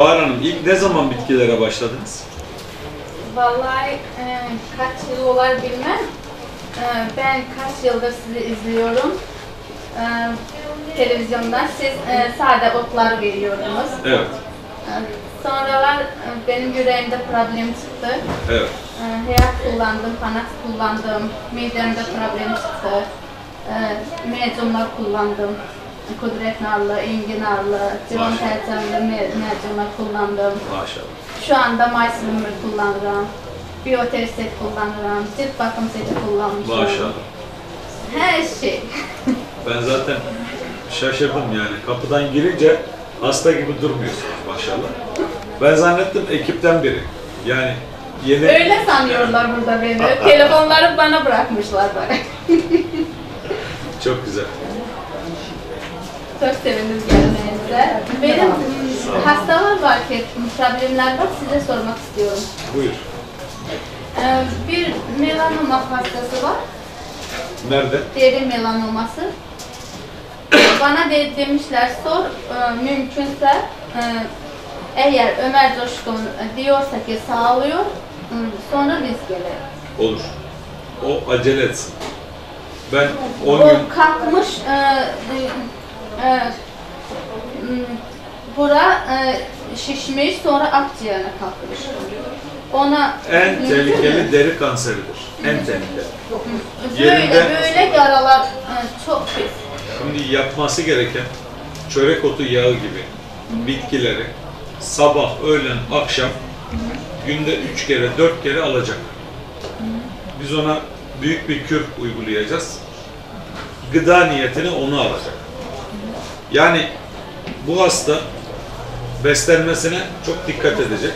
Bahar Hanım ilk ne zaman bitkilere başladınız? Vallahi e, kaç yıl olar bilmem. E, ben kaç yıldır sizi izliyorum. E, televizyondan siz e, sade otlar veriyordunuz. Evet, E, sonralar e, benim yüreğimde problem çıktı. evet. E, hayat kullandım, panax kullandım, midemde problem çıktı. E, mecunlar kullandım. Kudret narlı, engi narlı, civan tercihli mecunlar kullandım. Maşallah. Şu anda Mayslimir kullanıram. Biyoteriset kullanıram. Cilt bakım seti kullanmışım. Maşallah. Her şey. Ben zaten şaşırdım yani. Kapıdan girince hasta gibi durmuyorsunuz maşallah. Ben zannettim ekipten biri. Yani yeni... Öyle sanıyorlar burada beni. Telefonları bana bırakmışlar böyle. Çok güzel. Çok sevindim gelmenize. Benim hastalar var ki, problemler var. Size sormak istiyorum. Buyur. Ee, Bir melanoma hastası var. Nerede? deri melanoması. Bana de, demişler sor e, mümkünse e, eğer Ömer Coşkun diyorsa ki sağlıyor sonra biz gelelim. Olur. O acele etsin. Ben 10 O gün... kalkmış e, e, bura e, şişmiş sonra akciğerine kalkmış. Ona En tehlikeli deri kanseridir. En tehlikeli. Yerinde- böyle yaralar e, çok pis. Şimdi yapması gereken çörek otu yağı gibi bitkileri sabah, öğlen, akşam günde üç kere, dört kere alacak. Biz ona büyük bir kür uygulayacağız. Gıda niyetini onu alacak. Yani bu hasta beslenmesine çok dikkat edecek.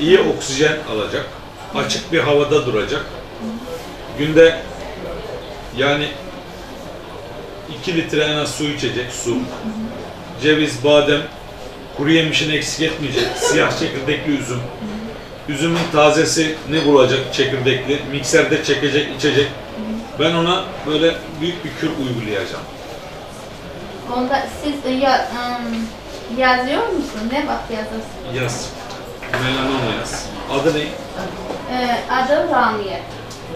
İyi oksijen alacak. Açık bir havada duracak. Günde yani 2 litre en az su içecek, su. Ceviz, badem, kuru yemişini eksik etmeyecek, siyah çekirdekli üzüm. Üzümün tazesini bulacak çekirdekli, mikserde çekecek, içecek. Ben ona böyle büyük bir kür uygulayacağım. Onda siz ya, ım, yazıyor musun? Ne bak yazıyorsun? Yaz. Melanoma yaz. Adı ne? Ee, adı Ramiye.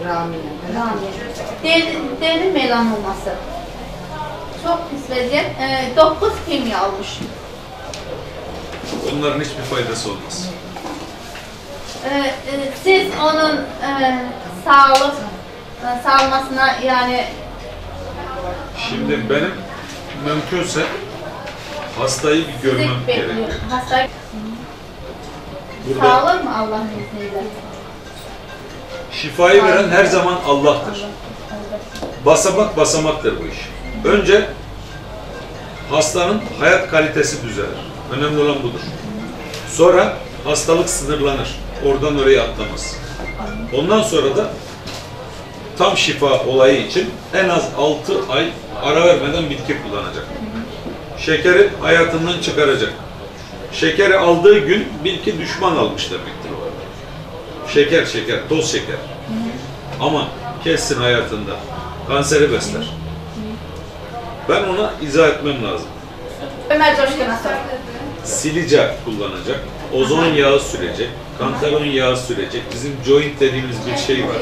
Ramiye. Ramiye. Deri, deri melanoması. Çok pis vaziyet. Ee, 9 kimya almış. Onların hiçbir faydası olmaz. Ee, e, siz onun e, sağlık e, sağlamasına yani Şimdi benim mümkünse hastayı bir görmem gerekiyor. Hasta Burada sağlar mı Allah'ın izniyle? şifayı veren her zaman Allah'tır. Basamak basamaktır bu iş. Önce hastanın hayat kalitesi düzelir. Önemli olan budur. Sonra hastalık sınırlanır. Oradan oraya atlamaz. Ondan sonra da tam şifa olayı için en az 6 ay ara vermeden bitki kullanacak. Şekeri hayatından çıkaracak. Şekeri aldığı gün bitki düşman almış demektir. Şeker şeker, toz şeker. Ama kessin hayatında. Kanseri besler. Ben ona izah etmem lazım. Ömer Coşkun'a sor. Silica kullanacak, ozon yağı sürecek, kantaron yağı sürecek. Bizim joint dediğimiz bir şey var.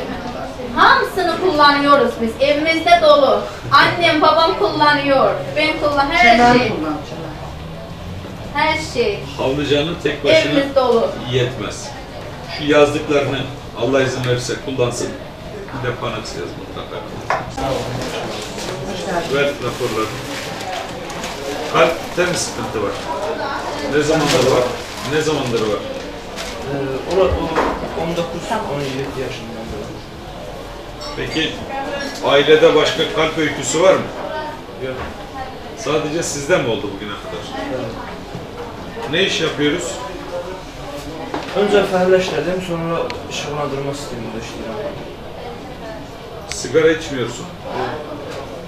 Hamısını kullanıyoruz biz. Evimizde dolu. Annem, babam kullanıyor. Ben kullan her Çınar şey. kullan, çınar. Her şey. Havlıcanın tek başına Evimiz dolu. yetmez. Şu yazdıklarını Allah izin verirse kullansın. Bir de Panax yaz mutlaka. Ver raporlarını. Kalpte mi sıkıntı var? Ne zamandır var? Ne zamandır var? Ee, o, o 19-17 yaşından beri. Peki ailede başka kalp öyküsü var mı? Yok. Sadece sizde mi oldu bugüne kadar? Evet. Ne iş yapıyoruz? Önce fəhləşdirdim, sonra işıqlandırma sistemində işləyirəm. Sigara içmiyorsun.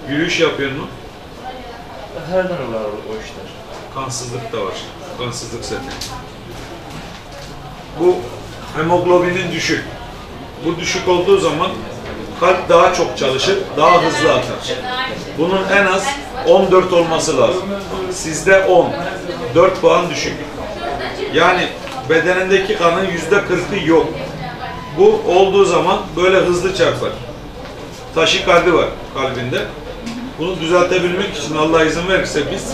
Yürüyüş yapıyor mu? Hərdən olar o işlər. Kansızlık da var. Kansızlık sende. Bu hemoglobinin düşük. Bu düşük olduğu zaman kalp daha çok çalışır, daha hızlı atar. Bunun en az 14 olması lazım. Sizde 10. 4 puan düşük. Yani bedenindeki kanın yüzde kırkı yok. Bu olduğu zaman böyle hızlı çarpar. Taşikardi var kalbinde. Bunu düzeltebilmek için Allah izin verirse biz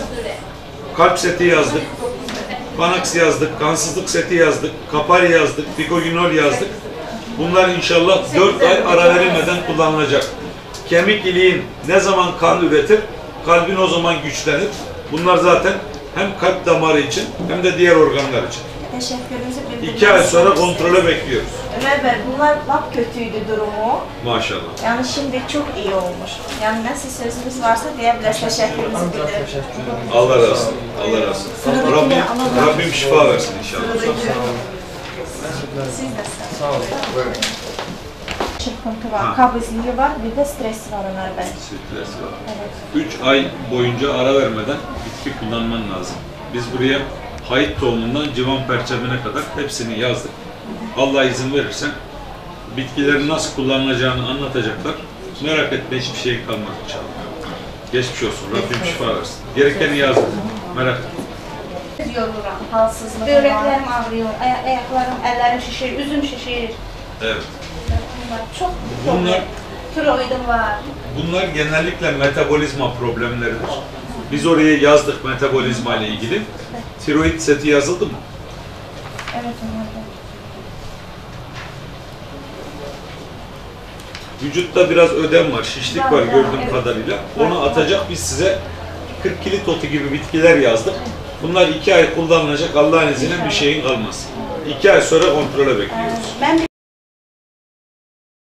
kalp seti yazdık, Panax yazdık, kansızlık seti yazdık, Kapari yazdık, Picoginol yazdık. Bunlar inşallah 4 ay ara verilmeden kullanılacak. Kemik iliğin ne zaman kan üretir, kalbin o zaman güçlenir. Bunlar zaten hem kalp damarı için hem de diğer organlar için. Teşekkürümüzü bildirmek 2 ay sonra kontrole bekliyoruz. Ömer Bey bunlar lap kötüydü durumu. Maşallah. Yani şimdi çok iyi olmuş. Yani nasıl sözünüz varsa diyebilirsiniz. Teşekkürümüzü edirəm. Allah razı olsun. Allah razı olsun. Rabbim. Rabbim şifa versin inşallah. Siz de sağ olun. Ha. var, kabızlığı var, bir de stresi var Ömer Bey. Sürpriz var. Evet. 3 ay boyunca ara vermeden bitki kullanman lazım. Biz buraya hayıt tohumundan civan perçemine kadar hepsini yazdık. Allah izin verirse bitkilerin nasıl kullanılacağını anlatacaklar. Merak etme hiçbir şey kalmaz inşallah. Geçmiş olsun. Rabbim şifa versin. Gerekeni yazdık. Merak etme. Yoruram, halsızlıq var. Böbreklerim ağrıyor, aya- ayaklarım, ellerim şişir, üzüm şişir. Evet. Bunlar çok Bunlar tiroidim var. Bunlar genellikle metabolizma problemleridir. Biz oraya yazdık metabolizma ile ilgili. Tiroid seti yazıldı mı? Evet Bey. Vücutta biraz ödem var, şişlik Var, gördüğüm evet. kadarıyla. Onu atacak biz size 40 kilit otu gibi bitkiler yazdık. Bunlar iki ay kullanılacak Allah'ın izniyle bir şeyin kalmaz. İki ay sonra kontrole bekliyoruz. Ben